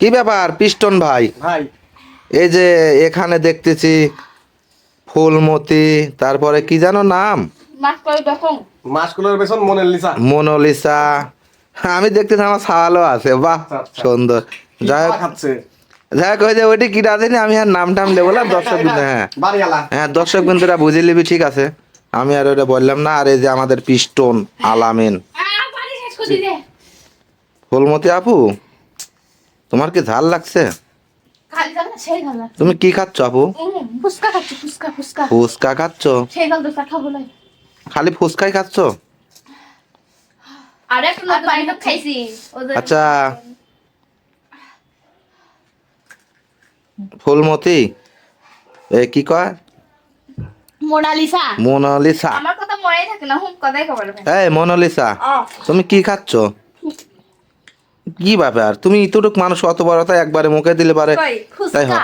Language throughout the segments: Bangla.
কি ব্যাপার পিস্টন ভাই? ভাই। এই যে এখানে দেখতেছি ফুলমতি তারপরে কি জানো নাম? দেখুন বেসন মোনালিসা। আমি দেখতেছি আমার সাওয়ালও আছে বাহ আচ্ছা, আচ্ছা। সুন্দর। যাই হোক। যাই হোক ওই যে ওইটি কি রাধেনি আমি আর নাম টাম দেবো না দর্শক বিন্দু হ্যাঁ। হ্যাঁ দর্শক বিন্দুরা বুঝে নিবি ঠিক আছে। আমি আর ওটা বললাম না আর এই যে আমাদের পিস্টন আলামিন। ফুলমতি আপু? তোমার কি ঝাল লাগছে? তুমি কি খাচ্ছ আপু? ফুচকা খাচ্ছি খালি ফুচকাই খাচ্ছ? আর একটু নতুন পানি তো খাইছি। ওদের আচ্ছা। ফুলমতি এ কি কয়? মোনালিসা। মোনালিসা। আমার কথা মনেই থাকে না হুম কথাই খবর এই মোনালিসা তুমি কি খাচ্ছ? কি ব্যাপার? তুমি ইতটুক মানুষ অত বড় তাই একবারে মুখে দিলে পারে। তাই হয়।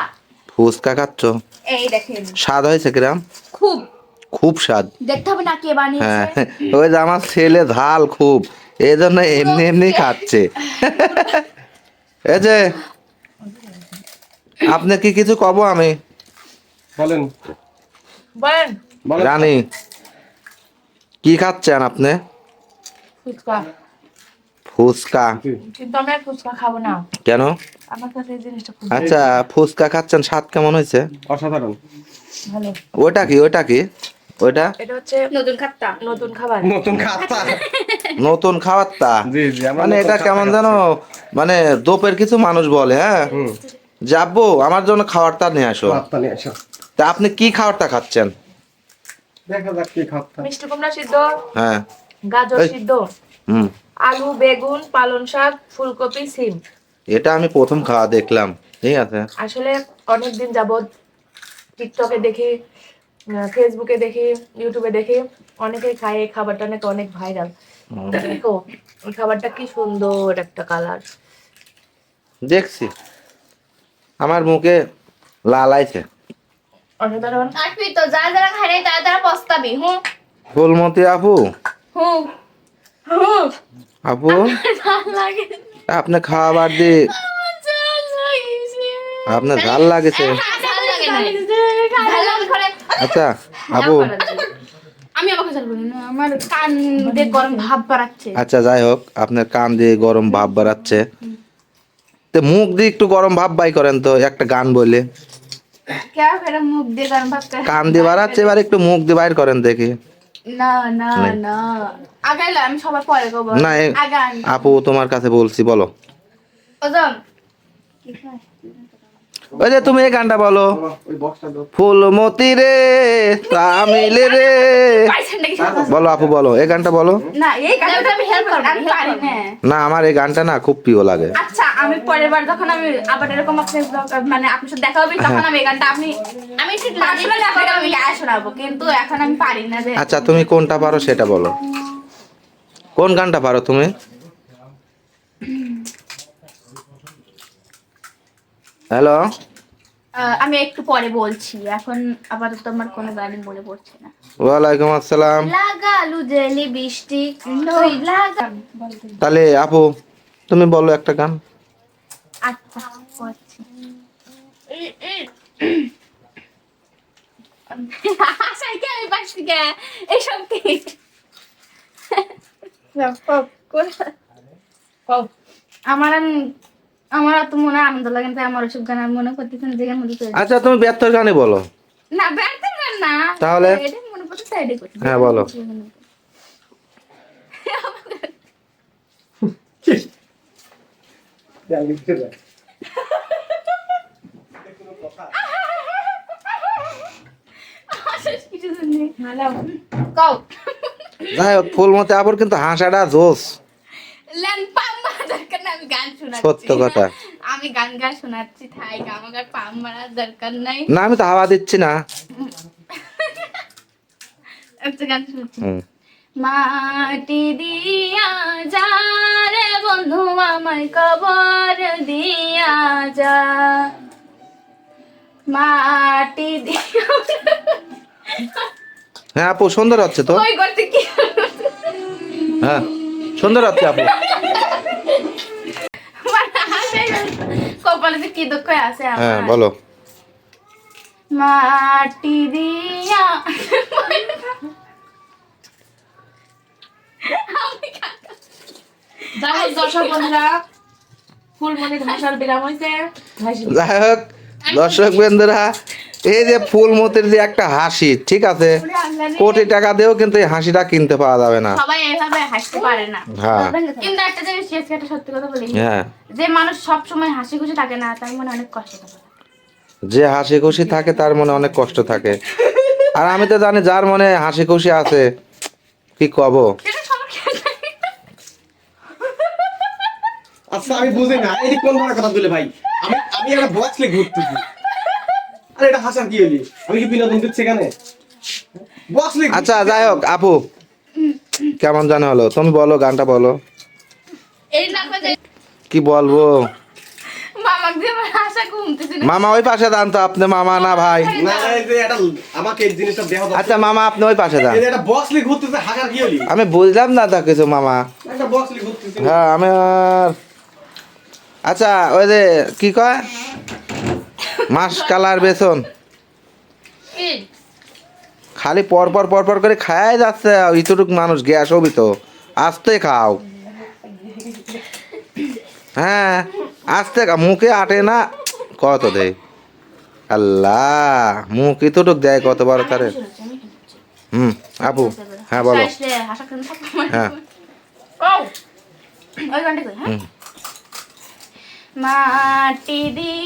ফুচকা খাচ্ছ? এই দেখেন। স্বাদ হয়েছে কিরাম? খুব। খুব স্বাদ। দেখতে হবে না কে বানিয়েছে। হ্যাঁ ওই যে আমার ছেলে ঝাল খুব। এই জন্য এমনি এমনি খাচ্ছে। এই যে আপনি কি কিছু কব আমি? বলেন। বলেন। বলেন। রানী কি খাচ্ছেন আপনি? ফুচকা। ফুচকা। কিন্তু আমি আর ফুচকা খাব না। কেন? আমার কাছে এই জিনিসটা আচ্ছা ফুচকা খাচ্ছেন স্বাদ কেমন হয়েছে? অসাধারণ। ভালো। ওটা কি ওটা কি? ওইটা এটা হচ্ছে নতুন খাত্তা। নতুন খাবার। নতুন খাতা নতুন খাওয়ার জি জি মানে এটা কেমন। জানো মানে দোপের কিছু মানুষ বলে হ্যাঁ? যাব আমার জন্য খাবারটা নিয়ে আসো। খাতা নিয়ে আসো। তা আপনি কি খাবারটা খাচ্ছেন? দেখা যাক কি খাতা মিষ্টি কুমড়া সিদ্ধ হ্যাঁ। গাজর সিদ্ধ। হুম। আলু বেগুন পালং শাক ফুলকপি সিম। এটা আমি প্রথম খাওয়া দেখলাম। ঠিক আছে? আসলে অনেকদিন যাবৎ টিকটকে দেখি ফেসবুকে দেখি ইউটিউবে দেখি অনেকেই খায় এই খাবারটা নাকি অনেক ভাইরাল দেখো এই খাবারটা কি সুন্দর একটা কালার দেখছি। আমার মুখে লাল আইছে। অসাধারণ। আর তুই তো যারা যারা খায় নাই তারা তারা পস্তাবি হুম? ফুলমতি আপু। হুম। আপু ভালো লাগে। আপনি খাবার দিয়ে। আপনার ঝাল লাগেছে। আচ্ছা আপু আমি আমাকে ঝাল বলি না আমার কান দিয়ে গরম ভাব বাড়াচ্ছে। আচ্ছা যাই হোক আপনার কান দিয়ে গরম ভাব বাড়াচ্ছে। তো মুখ দিয়ে একটু গরম ভাব বাই করেন তো একটা গান বলে। কে ফের মুখ দিয়ে গরম ভাব করে কান দিয়ে বাড়াচ্ছে এবার একটু মুখ দিয়ে বাইর করেন দেখি। না না না। আগাইলে আমি সবার পরে না আপু তোমার কাছে বলছি বলো। ওজন। ওই যে তুমি এই গানটা বলো। ওই বক্সটা দাও ফুলমতি রে তামিল রে? বলো আপু বলো এই গানটা বলো। না আমার এই গানটা না খুব প্রিয় লাগে। আচ্ছা আমি পরের বার যখন আমি আবার এরকম আপনার মানে আপনার সাথে দেখা হবে তখন আমি এই গানটা আপনি আমি পার্সোনালি আপনাকে আমি গায়ে শোনাবো কিন্তু এখন আমি পারি না আচ্ছা তুমি কোনটা পারো সেটা বলো। কোন গানটা পারো তুমি? হ্যালো? আহ, আমি একটু পরে বলছি এখন আপাতত আমার কোনো গানই মনে পড়ছে না। ওয়ালাইকুম আসসালাম। লাগালু জেলি বৃষ্টি তুই লাগা তাহলে আপু তুমি বলো একটা গান। আচ্ছা আমি কি? আমার আমার এত মনে আনন্দ লাগে না তাই আমার ওসব গান আমি মনে করতেছেন যে গান মধ্যে চলে আচ্ছা তুমি ব্যর্থ গানে বলো। না ব্যর্থের গান না। তাহলে? মনে হ্যাঁ, বলো। যাই হোক ফুলমতি আপুর কিন্তু হাসাটা জোস। মারা দরকার না আমি গান শোনাচ্ছি। সত্য কথা। আমি গান গান শোনাচ্ছি থাই আমার আর পাম মারার দরকার নাই। না আমি তো হাওয়া দিচ্ছি না। একটা গান শুনছি। মাটি দিয়া যা রে বন্ধু আমায় কবর দিয়া যা। মাটি দিয়া হ্যাঁ আপু সুন্দর হচ্ছে তো। হ্যাঁ সুন্দর হচ্ছে আপু মানে হাসাই কপালে যে কি দুঃখ আছে হ্যাঁ বলো। মাটি দিয়া যাই হোক দর্শক বন্ধুরা ফুলমণি ভাষার বিরাম হয়েছে যাই হোক দর্শক বন্ধুরা এই যে ফুলমতির যে একটা হাসি ঠিক আছে? কোটি টাকা দিয়েও কিন্তু এই হাসিটা কিনতে পাওয়া যাবে না। সবাই এভাবে হাসতে পারে না। হ্যাঁ। কিন্তু একটা জিনিস আজকে একটা সত্যি কথা বলি হ্যাঁ। যে মানুষ সব সময় হাসি খুশি থাকে না তার মনে অনেক কষ্ট থাকে। যে হাসি খুশি থাকে তার মনে অনেক কষ্ট থাকে। আর আমি তো জানি যার মনে হাসি খুশি আছে কি কব। আচ্ছা আমি বুঝি না। এই কোন ধরনের কথা বলে ভাই? আমি আমি একটা বক্স লিখে ঘুরতেছি। আরে এটা হাসার কি হলি আমি কি বিনোদন দিচ্ছি এখানে? বক্স আচ্ছা যাই হোক আপু। কেমন জানে হলো? তুমি বলো গানটা বলো। এই কি বলব? মামা ওই পাশে দান তো আপনি মামা না ভাই। না এই যে এটা আমাকে এই জিনিসটা দেখা দাও আচ্ছা মামা আপনি ওই পাশে দান আমি বুঝলাম না তা কিছু মামা। হ্যাঁ আমি আচ্ছা ওই যে কি কয়? মাস কালার বেসন খালি পরপর পর পর পর করে খায় যাচ্ছে ইতটুক মানুষ গ্যাস হবি তো আস্তে খাও হ্যাঁ আস্তে মুখে আটে না কত দেয় আল্লাহ মুখ ইতটুক দেয় কত বড় তারে। হুম আপু হ্যাঁ বলো? হ্যাঁ হ্যাঁ। মাটি দিয়া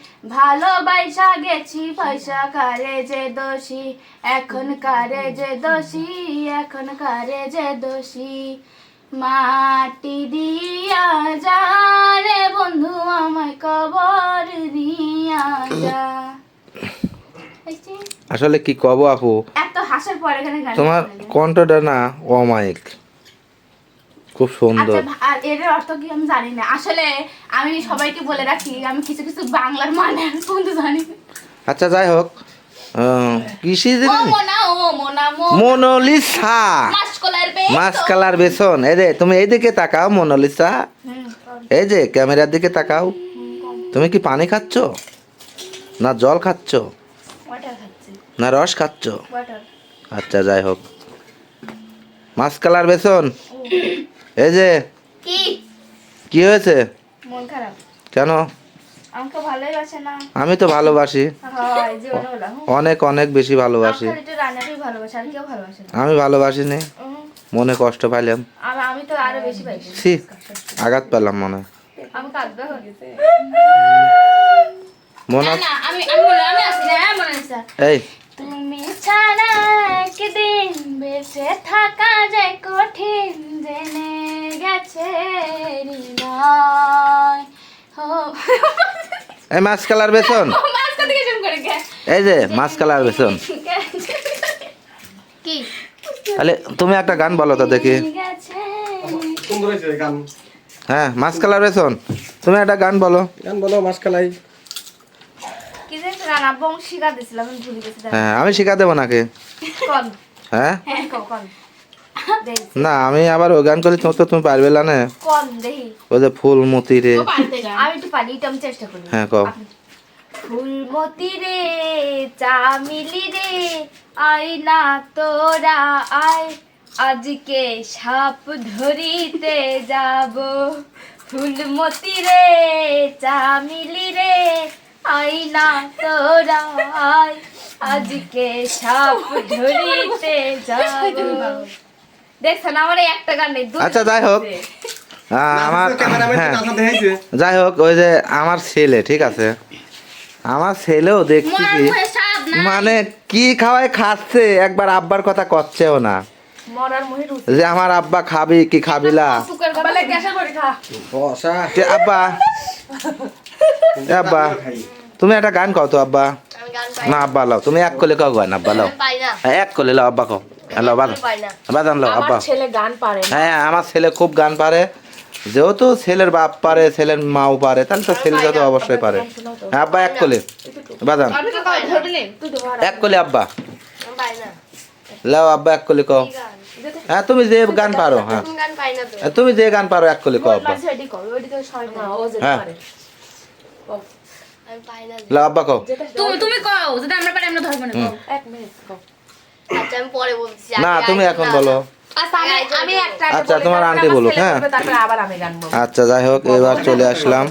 ভালোবাসা গেছি পয়সা কারে যে দোষী? এখন কারে যে দোষী? এখন কারে যে দোষী? মাটি দিয়া যা রে বন্ধু আমায় কবর দিয়া যা। আসলে কি কব আপু? এত হাসার পরে এখানে তোমার। কণ্ঠটা না অমায়িক। খুব সুন্দর। আচ্ছা আর এর অর্থ কি আমি জানি না। আসলে আমি সবাইকে বলে রাখি আমি কিছু কিছু বাংলার মানে জানি আচ্ছা যাই হোক মোনালিসা। মাছ কালার বেসন এই যে তুমি এইদিকে তাকাও মোনালিসা। এই যে ক্যামেরার দিকে তাকাও। তুমি কি পানি খাচ্ছ? না জল খাচ্ছ? না রস খাচ্ছ? আচ্ছা যাই হোক। মাছ কালার বেসন এই যে কি? কি হয়েছে? মন খারাপ। কেন? আমাকে ভালোই বাসে না। আমি তো ভালোবাসি। অনেক অনেক বেশি ভালোবাসি। ভালোবাসে ভালোবাসে আমি ভালোবাসি নি মনে কষ্ট পাইলাম। আমি তো আরও বেশি পাইছি। আঘাত পেলাম মনে মনে আমি আমি আমি আসি না হ্যাঁ, মনে এই তুমি ছাড়া একদিন বেঁচে থাকা যায় কঠিন জেনে গেছে হৃদয়। ও। এই মাছ কালার বেসন। এই যে মাছ কালার বেসন। কি? তাহলে তুমি একটা গান বলো তো দেখি। গেছে সুন্দর হয়েছে গান। হ্যাঁ মাছ কালার বেসন। তুমি একটা গান বলো। গান বলো মাসকালাই কি যে একটা গান আব্বু আমাকে শিখা দিছিল আমি ভুলে গেছি দাঁড়া। হ্যাঁ আমি শিখা দেবো নাকি? হ্যাঁ? হ্যাঁ না আমি আবার ওই গান করি তো তুমি পারবে না ওই যে ফুলমতি রে। আমি একটু পারি এটা আমি চেষ্টা করি। হ্যাঁ কও। ফুলমতি রে চামিলি রে আই না তোরা আয়। আজকে সাপ ধরিতে যাব। ফুলমতি রে চামিলি রে আই না তোরা আয় আজকে সাপ ধরিতে যাব। দেখছেন আমার এই একটা গান নেই আচ্ছা, যাই হোক। আমার হ্যাঁ। যাই হোক ওই যে আমার ছেলে ঠিক আছে? আমার ছেলেও দেখছি কি মানে কি খাওয়াই খাচ্ছে? একবার আব্বার কথা করছেও না। যে আমার আব্বা খাবি কি খাবিলা সুখের কথা বলে গ্যাসে করে খা। বসা। যে আব্বা আব্বা তুমি একটা গান কও তো আব্বা। না আব্বা লাও তুমি এক কলে কও গান আব্বা লাও। হ্যাঁ এক কলে লাও আব্বা কও। হ্যাঁ লাও বাজান। আমি পাই না। বাজান লাও আব্বা। ছেলে গান পারে হ্যাঁ আমার ছেলে খুব গান পারে। যেহেতু ছেলের বাপ পারে ছেলের মাও পারে তাহলে তো ছেলে তো অবশ্যই পারে। হ্যাঁ আব্বা এক কলে। বাজান। আমি তো কই ধরলি তুই ধর এক কলে আব্বা। লাও আব্বা এক কলে কও। হ্যাঁ তুমি যে গান পারো হ্যাঁ। আমি গান পাই না তো। হ্যাঁ, তুমি যে গান পারো এক কলে কও আব্বা। হ্যাঁ। পারে আমি পাই না লাও আব্বা কও। তুমি তুমি কও যদি আমরা পারি আমরা ধরবো না। কও। এক মিনিট কও। আচ্ছা আমি পরে বলছি। না তুমি এখন বলো। আচ্ছা। আমি আমি একটা আগে আচ্ছা, বলি, তোমার আন্টি বলুক, হ্যাঁ? আচ্ছা যাই হোক এবার চলে আসলাম।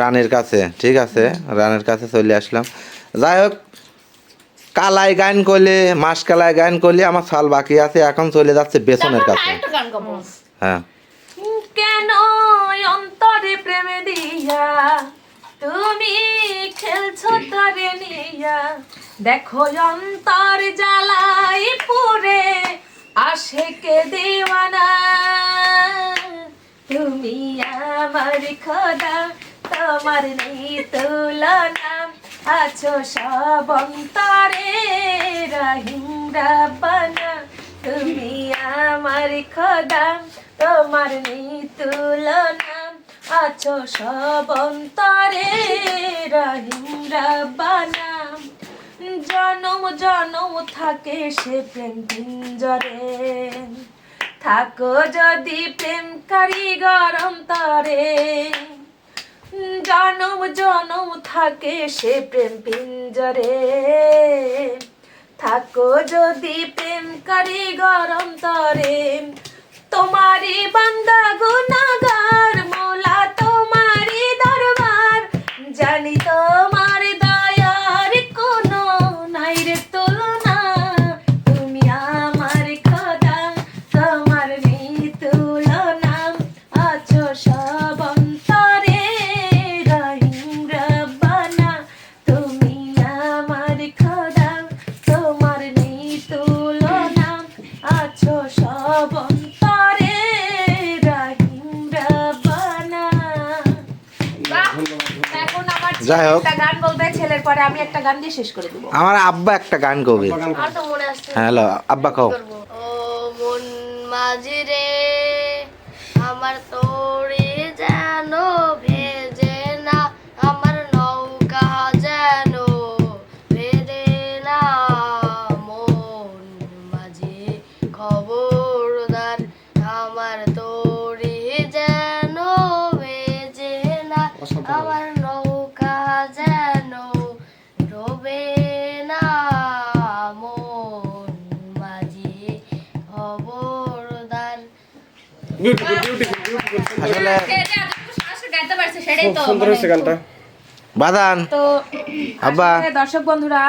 রানের কাছে ঠিক আছে? রানের কাছে চলে আসলাম। যাই হোক কালাই গান করলে মাস কালাই গান করলে আমার সাল বাকি আছে এখন চলে যাচ্ছে বেসনের কাছে। হ্যাঁ। কেন অন্তরে প্রেমে দিয়া তুমি খেলছো তারে নিয়া। দেখো অন্তর জ্বালাই পুরে আশেকে দেওয়ানা। তুমি আমার খোদা, তোমার নেই তুলনা। আছো সব অন্তরে রহিম রাব্বানা তুমি আমার খোদা, তোমার নেই তুলনা। আছো সব অন্তরে রহিম রাব্বানা জনম জনম থাকে সে প্রেম পিঞ্জরে। থাকো যদি প্রেম কারিগর অন্তরে। জনম জনম থাকে সে প্রেম পিঞ্জরে। থাকো যদি প্রেম কারিগর অন্তরে। তোমারি বান্দা গুনাগার la torre. যাই হোক। একটা গান বলবে ছেলের পরে আমি একটা গান দিয়ে শেষ করে দেব। আমার আব্বা একটা গান কবে তো মনে হ্যাঁ হ্যালো আব্বা কও। ও মন মাঝে রে আমার তোরে খবরদার। বিউটিফুল বিউটিফুল বিউটিফুল সুন্দর হয়েছে গানটা। বাদান। তো আব্বা। দর্শক বন্ধুরা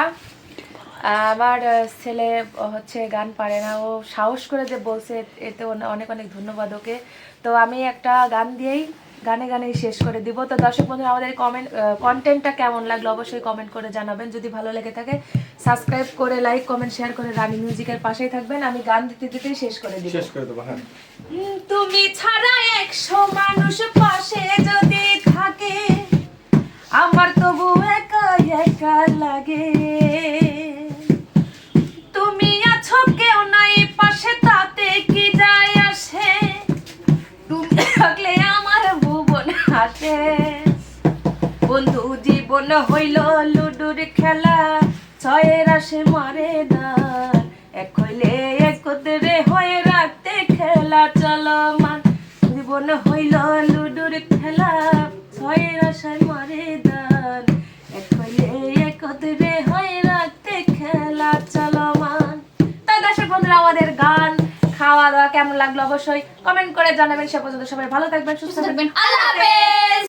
আমার ছেলে হচ্ছে গান পারে না ও সাহস করে যে বলছে এতে অনেক অনেক ধন্যবাদ ওকে। তো আমি একটা গান দিয়েই গানে গানেই শেষ করে দিব। তো দর্শক বন্ধুরা আমাদের কমেন্ট কন্টেন্টটা কেমন লাগল অবশ্যই কমেন্ট করে জানাবেন। যদি ভালো লেগে থাকে সাবস্ক্রাইব করে লাইক কমেন্ট শেয়ার করে রানী মিউজিকের পাশেই থাকবেন। আমি গান দিতে দিতেই শেষ করে দিব। শেষ করে দেবো হ্যাঁ। তুমি ছাড়া একশো মানুষ পাশে যদি থাকে আমার তবু একা একা লাগে। তুমি আছো কেউ নাই পাশে তাতে কি যায় আসে? তুমি থাকলে হাসে বন্ধু, জীবন হইল লুডুর খেলা। ছয়ের আসে মারে দান এক হইলে একত্রে হয়ে রাখতে খেলা চলমান। জীবন হইল লুডুর খেলা। ছয়ের আশায় মারে দান এক হইলে একত্রে হয়ে রাখতে খেলা চলমান। তাই দর্শক বন্ধুরা, আমাদের গান খাওয়া দাওয়া কেমন লাগল অবশ্যই কমেন্ট করে জানাবেন। সে পর্যন্ত সবাই ভালো থাকবেন সুস্থ থাকবেন। আল্লাহ হাফেজ!